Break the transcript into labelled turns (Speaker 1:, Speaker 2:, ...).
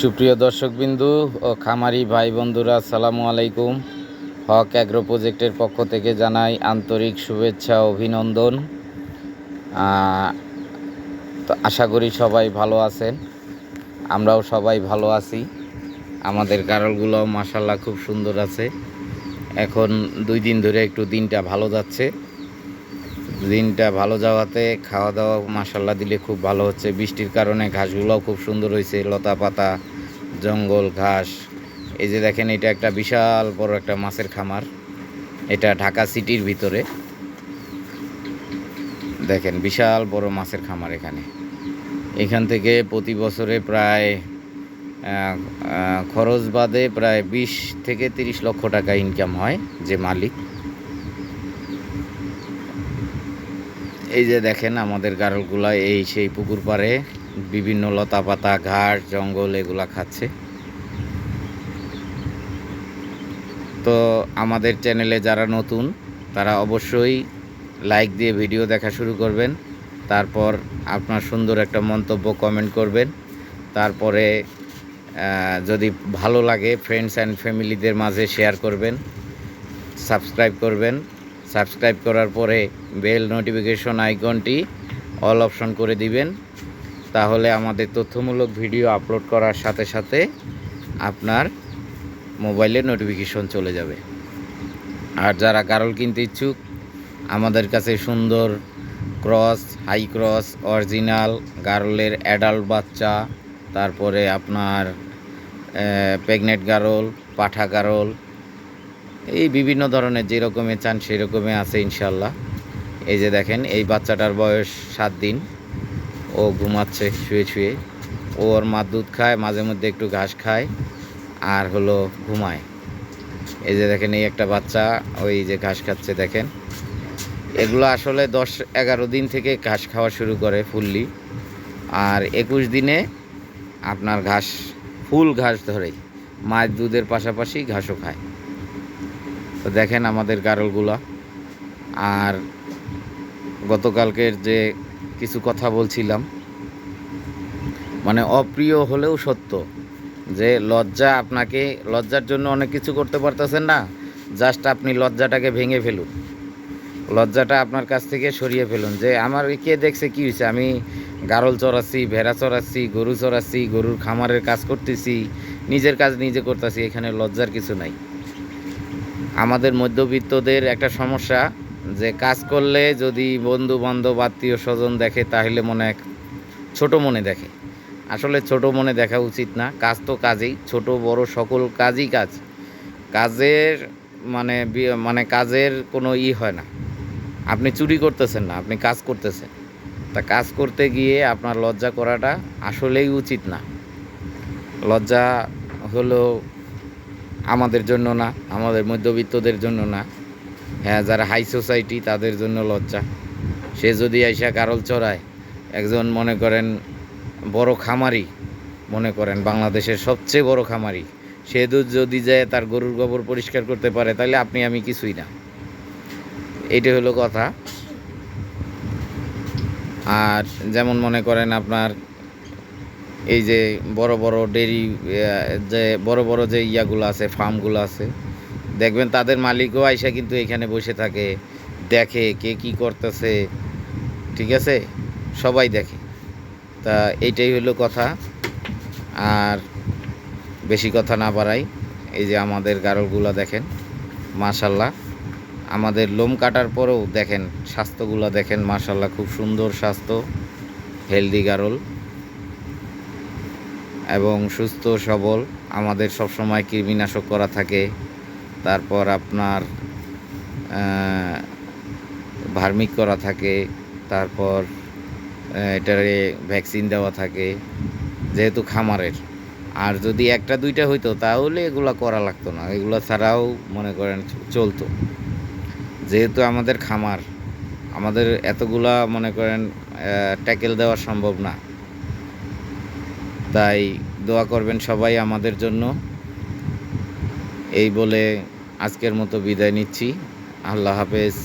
Speaker 1: সুপ্রিয় দর্শকবিন্দু ও খামারি ভাই বন্ধুরা, আসসালামু আলাইকুম। হক অ্যাগ্রো প্রজেক্টের পক্ষ থেকে জানাই আন্তরিক শুভেচ্ছা, অভিনন্দন। তো আশা করি সবাই ভালো আছেন। আমরাও সবাই ভালো আছি। আমাদের গারলগুলো মাসাল্লাহ খুব সুন্দর আছে। এখন দুই দিন ধরে একটু দিনটা ভালো যাচ্ছে। দিনটা ভালো যাওয়াতে খাওয়া দাওয়া মাসাল্লাহ দিলে খুব ভালো হচ্ছে। বৃষ্টির কারণে ঘাসগুলোও খুব সুন্দর হয়েছে লতা পাতা জঙ্গল, ঘাস। এই যে দেখেন, এটা একটা বিশাল বড় একটা মাছের খামার। এটা ঢাকা সিটির ভিতরে। দেখেন, বিশাল বড় মাছের খামার এখানে। এখান থেকে প্রতি বছরে প্রায় খরচ বাদে প্রায় বিশ থেকে তিরিশ লক্ষ টাকা ইনকাম হয় যে মালিক। এই যে দেখেন আমাদের গারলগুলা, এই সেই পুকুর পাড়ে বিভিন্ন লতা পাতা ঘাস, জঙ্গল এগুলা খাচ্ছে। তো আমাদের চ্যানেলে যারা নতুন, তারা অবশ্যই লাইক দিয়ে ভিডিও দেখা শুরু করবেন। তারপর আপনার সুন্দর একটা মন্তব্য কমেন্ট করবেন। তারপরে যদি ভালো লাগে ফ্রেন্ডস অ্যান্ড ফ্যামিলিদের মাঝে শেয়ার করবেন সাবস্ক্রাইব করবেন। সাবস্ক্রাইব করার পরে বেল নোটিফিকেশন আইকনটি অল অপশন করে দিবেন। তাহলে আমাদের তথ্যমূলক ভিডিও আপলোড করার সাথে সাথে আপনার মোবাইলে নোটিফিকেশন চলে যাবে। আর যারা গারল কিনতে ইচ্ছুক, আমাদের কাছে সুন্দর ক্রস, হাই ক্রস, অরিজিনাল গারলের অ্যাডাল্ট বাচ্চা, তারপরে আপনার প্রেগনেন্ট গারল, পাঠা গারল এই বিভিন্ন ধরনের যেরকমে চান সেরকমে আছে ইনশাল্লাহ এই যে দেখেন, এই বাচ্চাটার বয়স সাত দিন। ও ঘুমাচ্ছে, শুয়ে শুয়ে। ওর মা দুধ খায়, মাঝে মধ্যে একটু ঘাস খায় আর হলো ঘুমায়। এই যে দেখেন, এই একটা বাচ্চা, ওই যে ঘাস খাচ্ছে, দেখেন। এগুলো আসলে দশ এগারো দিন থেকে ঘাস খাওয়া শুরু করে ফুললি। আর একুশ দিনে আপনার ঘাস, ফুল ঘাস ধরে মায়ের দুধের পাশাপাশি ঘাসও খায়। তো দেখেন আমাদের গারলগুলা। আর গতকালকের যে কিছু কথা বলছিলাম মানে অপ্রিয় হলেও সত্য যে লজ্জা আপনাকে, লজ্জার জন্য অনেক কিছু করতে পারতেছেন না, জাস্ট আপনি লজ্জাটাকে ভেঙে ফেলুন। লজ্জাটা আপনার কাছ থেকে সরিয়ে ফেলুন যে আমার কে দেখছে কি হয়েছে? আমি গারল চড়াচ্ছি, ভেড়া চড়াচ্ছি, গরু চড়াচ্ছি, গরুর খামারের কাজ করতেছি, নিজের কাজ নিজে করতেছি, এখানে লজ্জার কিছু নাই। আমাদের মধ্যবিত্তদের একটা সমস্যা যে কাজ করলে যদি বন্ধু বান্ধব, আত্মীয় স্বজন দেখে, তাহলে মনে এক ছোটো মনে দেখে। আসলে ছোট মনে দেখা উচিত না, কাজ তো কাজেই, ছোট বড় সকল কাজই কাজ। কাজের মানে মানে কাজের কোনো ই হয় না। আপনি চুরি করতেছেন না, আপনি কাজ করতেছেন। তা কাজ করতে গিয়ে আপনার লজ্জা করাটা আসলেই উচিত না। লজ্জা হলো আমাদের জন্য না, আমাদের মধ্যবিত্তদের জন্য না। হ্যাঁ যারা হাই সোসাইটি তাদের জন্য লজ্জা। সে যদি আইসা কারল চড়ায়, একজন মনে করেন বড় খামারি মনে করেন, বাংলাদেশের সবচেয়ে বড় খামারি, সে দুধ যদি যায় তার গরুর গোবর পরিষ্কার করতে পারে তাহলে আপনি আমি কিছুই না। এটা হলো কথা। আর যেমন মনে করেন আপনার এই যে বড় বড় ডেরি যে বড় বড় যে ইয়াগুলো আছে, ফার্মগুলো আছে, দেখবেন তাদের মালিকও আইসা কিন্তু এখানে বসে থাকে, দেখে কে কি করতেছে, ঠিক আছে? সবাই দেখে। তা এইটাই হলো কথা। আর বেশি কথা না বাড়াই, এই যে আমাদের গারলগুলো দেখেন, মাশাল্লাহ। আমাদের লোম কাটার পরেও দেখেন, স্বাস্থ্যগুলো দেখেন, মাশাল্লাহ, খুব সুন্দর স্বাস্থ্য, হেলদি গারল। এবং সুস্থ, সবল। আমাদের সবসময় কৃমিনাশক করা থাকে। তারপর আপনার ভার্মিক করা থাকে। তারপর এটারে ভ্যাকসিন দেওয়া থাকে, যেহেতু খামারের। আর যদি একটা, দুইটা হইতো, তাহলে এগুলো করা লাগতো না। এগুলো ছাড়াও, মনে করেন, চলতো। যেহেতু আমাদের খামার, আমাদের এতগুলা, মনে করেন ট্যাকেল দেওয়া সম্ভব না। তাই দোয়া করবেন সবাই আমাদের জন্য। এই বলে আজকের মতো বিদায় নিচ্ছি। আল্লাহ হাফেজ।